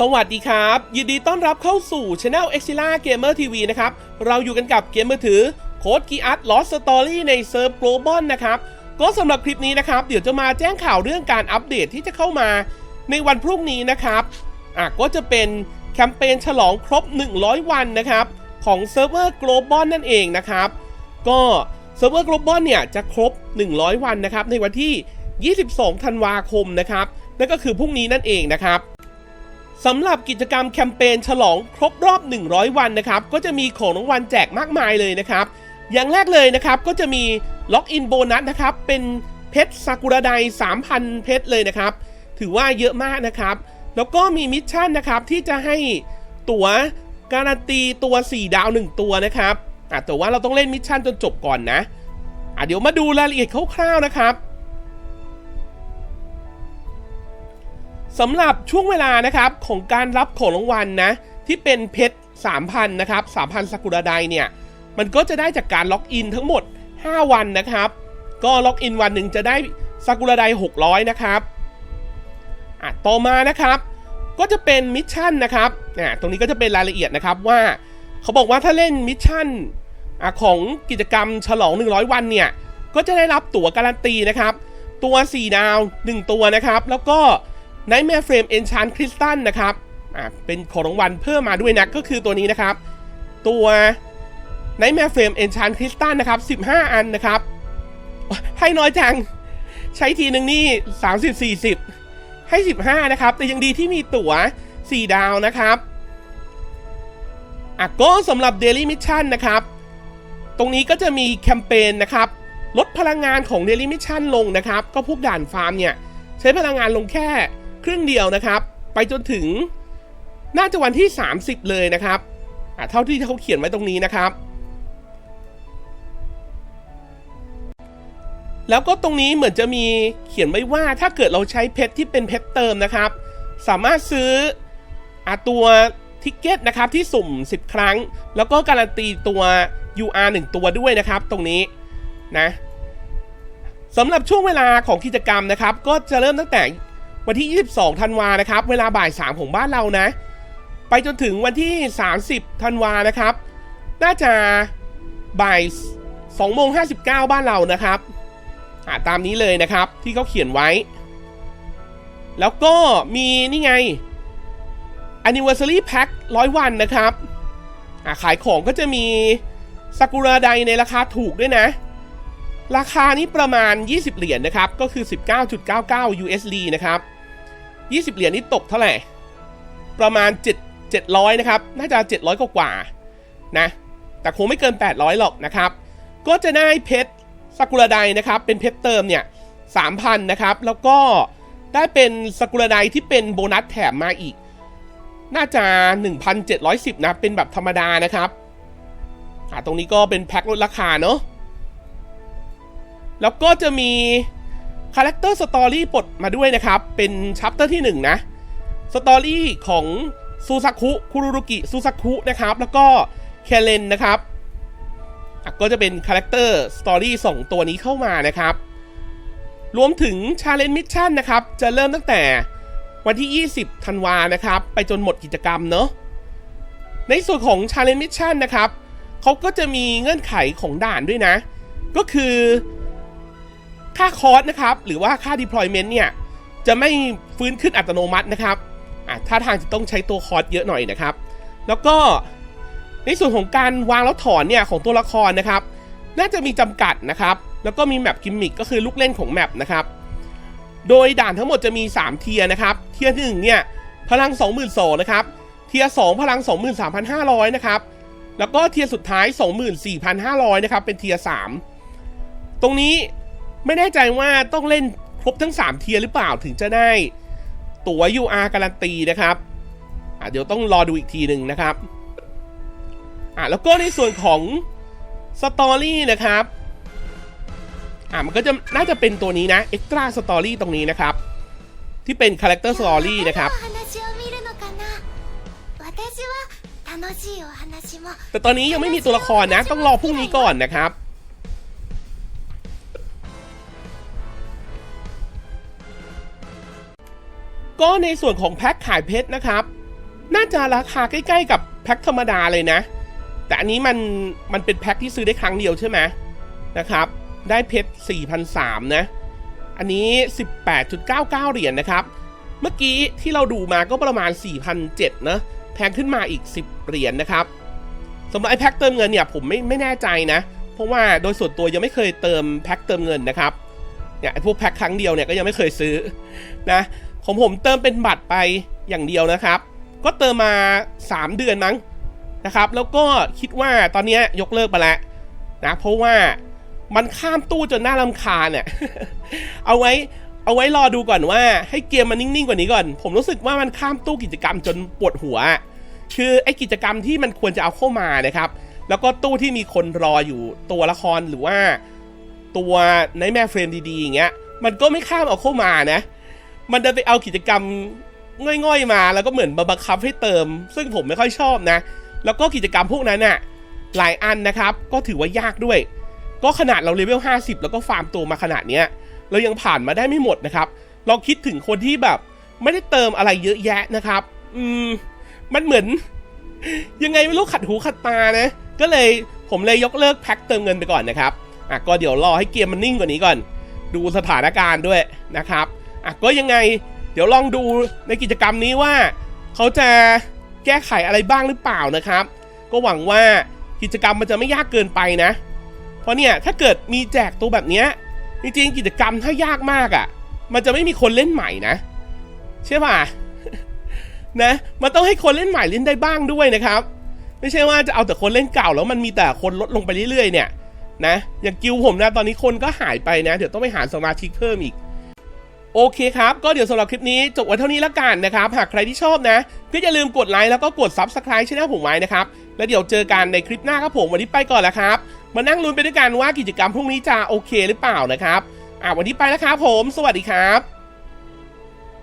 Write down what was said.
สวัสดีครับ ยินดีต้อนรับเข้าสู่ Channel e x i l a Gamer TV นะครับ เราอยู่กันกับเกมมือถือโค้ดกีอาร์ตลอสสตอรี่ในเซิร์ฟ Global นะครับ ก็สำหรับคลิปนี้นะครับ เดี๋ยวจะมาแจ้งข่าวเรื่องการอัปเดตที่จะเข้ามาในวันพรุ่งนี้นะครับอะก็จะเป็นแคมเปญฉลองครบ 100 วันนะครับ ของเซิร์ฟเวอร์ Global นั่นเองนะครับ ก็เซิร์ฟเวอร์ Global เนี่ยจะครบ 100 วันนะครับในวันที่ 22 ธันวาคมนะครับนั่นก็คือพรุ่งนี้นั่นเองนะครับ สำหรับกิจกรรมแคมเปญฉลองครบรอบ 100 วันนะครับ ก็จะมีของรางวัลแจกมากมายเลยนะครับ อย่างแรกเลยนะครับก็จะมีล็อกอินโบนัสนะครับ เป็นเพชรซากุระได3,000 เพชรเลยนะครับ ถือว่าเยอะมากนะครับ แล้วก็มีมิชชั่นนะครับที่จะให้ตั๋วการันตีตัว 4 ดาว 1 ตัวนะครับแต่ว่าเราต้องเล่นมิชชั่นจนจบก่อนนะอะเดี๋ยวมาดูรายละเอียดคร่าวๆนะครับ สำหรับช่วงเวลานะครับของการรับของรางวัลนะ ที่เป็นเพชร3,000นะครับ3,000ซากุระไดเนี่ย มันก็จะได้จากการล็อกอินทั้งหมด 5 วันนะครับ ก็ล็อกอินวันหนึ่งจะได้ซากุระได600 นะครับอะต่อมานะครับก็จะเป็นมิชชั่นนะครับอะตรงนี้ก็จะเป็นรายละเอียดนะครับว่าเขาบอกว่าถ้าเล่นมิชชั่นอะของกิจกรรมฉลอง 100 วันเนี่ย ก็จะได้รับตั๋วการันตีนะครับ ตัว 4 ดาว 1 ตัวนะครับ แล้วก็ Nightmare Frame Enchant Crystal นะครับอ่าเป็นของรางวัลเพิ่มมาด้วยนะก็คือตัวนี้นะครับ ตัว Nightmare Frame Enchant Crystal นะครับ 15 อันนะครับ ให้น้อยจัง ใช้ทีหนึ่งนี่ 30 40 ให้ 15 นะครับ แต่ยังดีที่มีตั๋ว 4 ดาวนะครับอะก็สำหรับ Daily Mission นะครับ ตรงนี้ก็จะมีแคมเปญนะครับ ลดพลังงานของ Daily Mission ลงนะครับ ก็พวกด่านฟาร์มเนี่ย ใช้พลังงานลงแค่ ครึ่งเดียวนะครับ ไปจนถึงน่าจะวันที่ 30 เลยนะครับเท่าที่เขาเขียนไว้ตรงนี้นะครับ แล้วก็ตรงนี้เหมือนจะมีเขียนไว้ว่าถ้าเกิดเราใช้เพชรที่เป็นเพชรเติมนะครับ สามารถซื้ออตัวทิกเก็ตนะครับที่สุ่ม 10 ครั้ง แล้วก็การันตีตัว UR 1 ตัวด้วยนะครับ ตรงนี้นะสำหรับช่วงเวลาของกิจกรรมนะครับ ก็จะเริ่มตั้งแต่ วันที่ 22 ธันวานะครับ เวลาบ่าย 3 ของบ้านเรานะ ไปจนถึงวันที่ 30 ธันวานะครับ น่าจะบ่าย2โมง59 บ้านเรานะครับาตามนี้เลยนะครับที่เขาเขียนไว้ แล้วก็มีนี่ไง anniversary pack 100 วันนะครับาขายของก็จะมีซากุระไดในราคาถูกด้วยนะ ราคานี้ประมาณ 20 เหรียญนะครับ ก็คือ 19.99 USD นะครับ 20 เหรียญนี้ตกเท่าไหร่ ประมาณ 7 700 นะครับ น่าจะ 700 กว่ากว่านะ แต่คงไม่เกิน 800 หรอกนะครับ ก็จะได้เพชรซากุระไดนะครับ เป็นเพชรเติมเนี่ย 3,000 นะครับ แล้วก็ได้เป็นซากุระไดที่เป็นโบนัสแถมมาอีก น่าจะ 1,710 นะ เป็นแบบธรรมดานะครับอ่าตรงนี้ก็เป็นแพ็คลดราคาเนาะแล้วก็จะมี คาแรคเตอร์สตอรี่ปลดมาด้วยนะครับ เป็นชัปเตอร์ที่ 1 นะสตอรี่ของซูซาคุคุรุรุกิซูซาคุนะครับ แล้วก็เคเลนนะครับก็จะเป็นคาแรคเตอร์สตอรี่สองตัวนี้เข้ามานะครับ รวมถึงชาเลนจ์มิชชั่นนะครับ จะเริ่มตั้งแต่วันที่ 20ธันวานะครับ ไปจนหมดกิจกรรมเนาะในส่วนของชาเลนจ์มิชชั่นนะครับเขาก็จะมีเงื่อนไขของด่านด้วยนะ ก็คือ ค่าคอร์สนะครับ หรือว่าค่า deployment เนี่ย จะไม่ฟื้นขึ้นอัตโนมัตินะครับอะถ้าทางจะต้องใช้ตัวคอร์สเยอะหน่อยนะครับ แล้วก็ในส่วนของการวางแล้วถอนเนี่ยของตัวละครนะครับ น่าจะมีจำกัดนะครับ แล้วก็มีแมปกิมมิคก็คือลูกเล่นของแมปนะครับ โดยด่านทั้งหมดจะมี 3 เทียนะครับ เทียหนึ่งเนี่ยพลัง 22,000นะครับ เทียร์สพลัง 23,500นะครับ แล้วก็เทียสุดท้าย 24,500นะครับ เป็นเทียร์3ตรงนี้ ไม่แน่ใจว่าต้องเล่นครบทั้ง 3 เทียร์หรือเปล่าถึงจะได้ตั๋ว UR การันตีนะครับเดี๋ยวต้องรอดูอีกทีหนึ่งนะครับอะแล้วก็ในส่วนของสตอรี่นะครับอะมันก็จะน่าจะเป็นตัวนี้นะเ Extra Story ตรงนี้นะครับ ที่เป็นคาแรคเตอร์สตอรี่นะครับ แต่ตอนนี้ยังไม่มีตัวละครนะ ต้องรอพรุ่งนี้ก่อนนะครับ ก็ในส่วนของแพ็คขายเพชรนะครับ น่าจะราคาใกล้ๆกับแพ็คธรรมดาเลยนะ แต่อันนี้มันมันเป็นแพ็คที่ซื้อได้ครั้งเดียวใช่ไหมนะครับ ได้เพชร4,003นะ อันนี้ 18.99 เหรียญนะครับ เมื่อกี้ที่เราดูมาก็ประมาณ 4,007นะแพงขึ้นมาอีก 10 เหรียญนะครับสำหรับไอ้แพ็คเติมเงินเนี่ยผมไม่ไม่แน่ใจนะ เพราะว่าโดยส่วนตัวยังไม่เคยเติมแพ็คเติมเงินนะครับเนี่ยพวกแพ็คครั้งเดียวเนี่ยก็ยังไม่เคยซื้อนะ ผมผมเติมเป็นบัตรไปอย่างเดียวนะครับ ก็เติมมา 3 เดือนมั้งนะครับ แล้วก็คิดว่าตอนนี้ยกเลิกไปแล้วนะเพราะว่ามันข้ามตู้จนน่ารำคาญเนี่ยเอาไว้เอาไว้รอดูก่อนว่า ให้เกมมันนิ่งๆกว่านี้ก่อน ผมรู้สึกว่ามันข้ามตู้กิจกรรมจนปวดหัว คือไอ้กิจกรรมที่มันควรจะเอาเข้ามานะครับ แล้วก็ตู้ที่มีคนรออยู่ตัวละครหรือว่า ตัวในแม่เฟรมดีๆอย่างเงี้ยมันก็ไม่ข้ามเอาเข้ามานะ มันจะไปเอากิจกรรมง่อยๆมา แล้วก็เหมือนมาบังคับให้เติม ซึ่งผมไม่ค่อยชอบนะ แล้วก็กิจกรรมพวกนั้นน่ะหลายอันนะครับ ก็ถือว่ายากด้วย ก็ขนาดเราเลเวล50 แล้วก็ฟาร์มตัวมาขนาดเนี้ยเรายังผ่านมาได้ไม่หมดนะครับเราคิดถึงคนที่แบบ ไม่ได้เติมอะไรเยอะแยะนะครับ อืม มันเหมือน ยังไงไม่รู้ขัดหูขัดตานะ ก็เลยผมเลยยกเลิกแพ็คเติมเงินไปก่อนนะครับ อะก็เดี๋ยวรอให้เกมมันนิ่งกว่านี้ก่อน ดูสถานการณ์ด้วยนะครับ อะก็ยังไง เดี๋ยวลองดูในกิจกรรมนี้ว่า เขาจะแก้ไขอะไรบ้างหรือเปล่านะครับ ก็หวังว่ากิจกรรมมันจะไม่ยากเกินไปนะ เพราะเนี่ยถ้าเกิดมีแจกตัวแบบเนี้ยจริงๆกิจกรรมถ้ายากมากอะ่ะ มันจะไม่มีคนเล่นใหม่นะใช่ป่ะนะมันต้องให้คนเล่นใหม่เล่นได้บ้างด้วยนะครับ ไม่ใช่ว่าจะเอาแต่คนเล่นเก่าแล้วมันมีแต่คนลดลงไปเรื่อยๆเนี่ยนะอย่างกิวผมนะตอนนี้คนก็หายไปนะ เดี๋ยวต้องไปหาสมาชิกเพิ่มอีก โอเคครับ ก็เดี๋ยวสำหรับคลิปนี้จบไว้เท่านี้ละกันนะครับ หากใครที่ชอบนะ ก็อย่าลืมกดไลค์แล้วก็กด Subscribe ช่องผมไว้นะครับ แล้วเดี๋ยวเจอกันในคลิปหน้าครับผม วันนี้ไปก่อนแล้วครับ มานั่งลุ้นไปด้วยกันว่ากิจกรรมพรุ่งนี้จะโอเคหรือเปล่านะครับ อ่าวันนี้ไปแล้วครับผม สวัสดีครับ